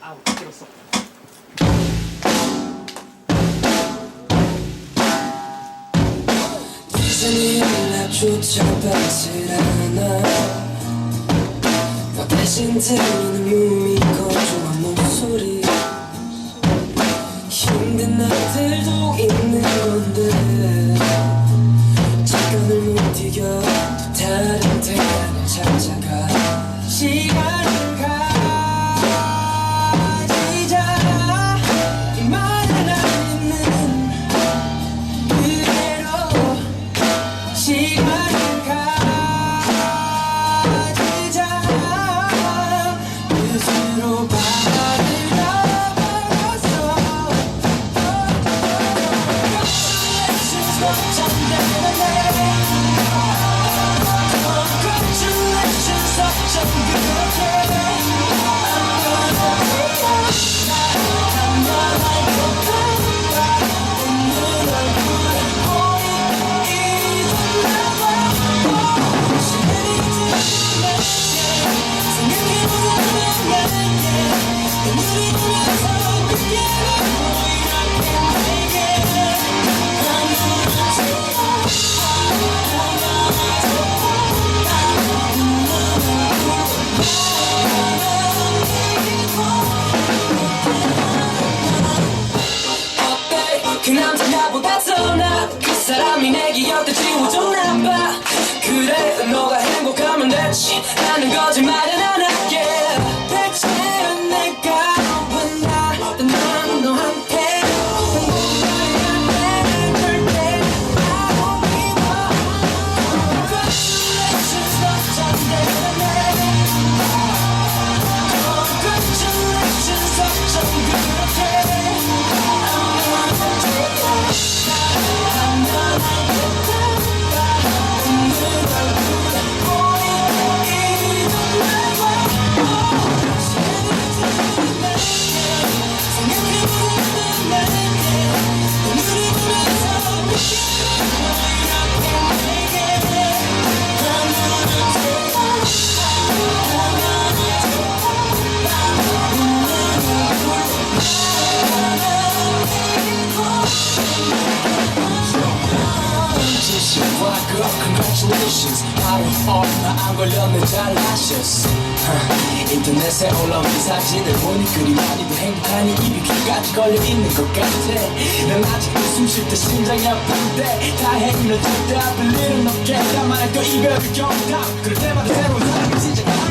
아우 길었어. 이제는 연락조차 받질 않아 너 몸이 거조한 목소리 힘든 날들도 있는 건데 sim 진심과 그 congratulations. 바로 얼마 안 걸렸네 잘 하셨어. 하, 인터넷에 올라온 이 사진을 보니 그리 많이도 행복하니 입이 귀까지 걸려있는 것 같아. 난 아직도 숨 쉴 때 심장이 아픈데 다행히 너 절대 아플 일은 없겠다 만약 또 이별을 겪다. 그럴 때마다 새로운 사랑을 시작하면